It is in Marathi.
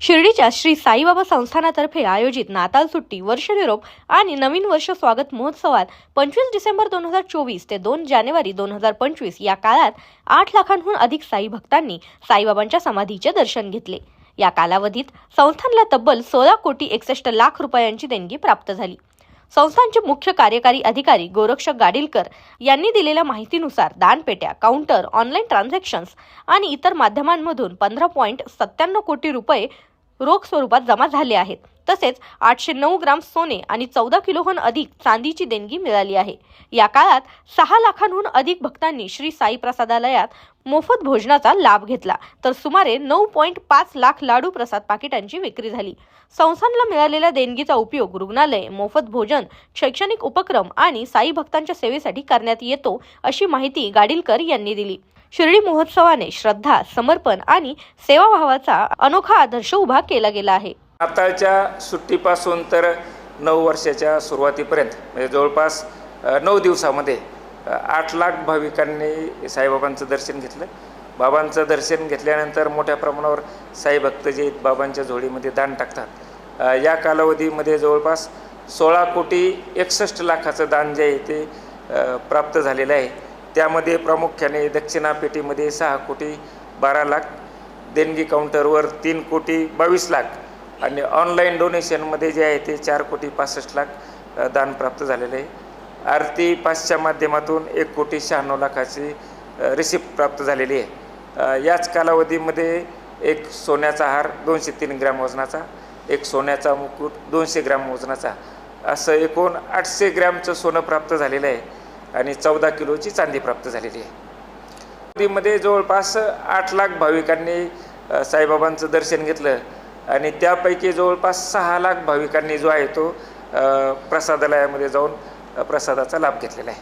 शिर्डीच्या श्री साईबाबा संस्थानातर्फे आयोजित नाताळ सुट्टी वर्ष निरोप आणि नवीन वर्ष स्वागत महोत्सवात पंचवीस डिसेंबर दोन हजार चोवीस ते दोन जानेवारी दोन हजार पंचवीस या काळात आठ लाखांहून अधिक साई भक्तांनी साईबाबांच्या समाधीचे दर्शन घेतले. या कालावधीत संस्थानला तब्बल सोळा कोटी एकसष्ट लाख रुपयांची देणगी प्राप्त झाली. संस्थांचे मुख्य कार्यकारी अधिकारी गोरक्षक गाडीलकर यांनी दिलेल्या माहितीनुसार दानपेट्या काउंटर ऑनलाईन ट्रान्झॅक्शन्स आणि इतर माध्यमांमधून पंधरा पॉईंट सत्त्याण्णव कोटी रुपये रोख स्वरूपात जमा झाले आहेत. तसेच आठशे नऊ ग्राम सोने आणि चौदा किलोहून अधिक चांदीची देणगी मिळाली आहे. या काळात सहा लाखांहून अधिक भक्तांनी श्री साई प्रसादालयात मोफत भोजनाचा लाभ घेतला. तर सुमारे नऊ पॉईंट पाच लाख लाडू प्रसाद पाकिटांची विक्री झाली. संस्थानला मिळालेल्या देणगीचा उपयोग रुग्णालय मोफत भोजन शैक्षणिक उपक्रम आणि साई भक्तांच्या सेवेसाठी करण्यात येतो अशी माहिती गाडीलकर यांनी दिली. शिर्डी महोत्सवाने श्रद्धा समर्पण आणि सेवाभावाचा अनोखा आदर्श उभा केला गेला आहे. नाताळच्या सुट्टीपासून तर नऊ वर्षाच्या सुरुवातीपर्यंत म्हणजे जवळपास नऊ दिवसामध्ये आठ लाख भाविकांनी साईबाबांचं दर्शन घेतलं. बाबांचं दर्शन घेतल्यानंतर मोठ्या प्रमाणावर साईभक्त जे बाबांच्या झोळीमध्ये दान टाकतात. या कालावधीमध्ये जवळपास सोळा कोटी एकसष्ट लाखाचं दान जे आहे ते प्राप्त झालेलं आहे. त्यामध्ये प्रामुख्याने दक्षिणापेटीमध्ये सहा कोटी बारा लाख देणगी काउंटरवर तीन कोटी बावीस लाख आणि ऑनलाईन डोनेशनमध्ये जे आहे ते चार कोटी पासष्ट लाख दान प्राप्त झालेलं आहे. आरती पासच्या माध्यमातून एक कोटी शहाण्णव लाखाची रिसिप्ट प्राप्त झालेली आहे. याच कालावधीमध्ये एक सोन्याचा हार दोनशे तीन ग्रॅम वजनाचा एक सोन्याचा मुकुट दोनशे ग्रॅम वजनाचा असं एकूण आठशे ग्रॅमचं सोनं प्राप्त झालेलं आहे आणि चौदा किलोची चांदी प्राप्त झालेली आहे. मध्ये जवळपास आठ लाख भाविकांनी साईबाबांचं दर्शन घेतलं. आणि त्यापैकी जवळपास सहा लाख भाविकांनी जो आहे तो प्रसादालयामध्ये जाऊन प्रसादाचा लाभ घेतलेला आहे.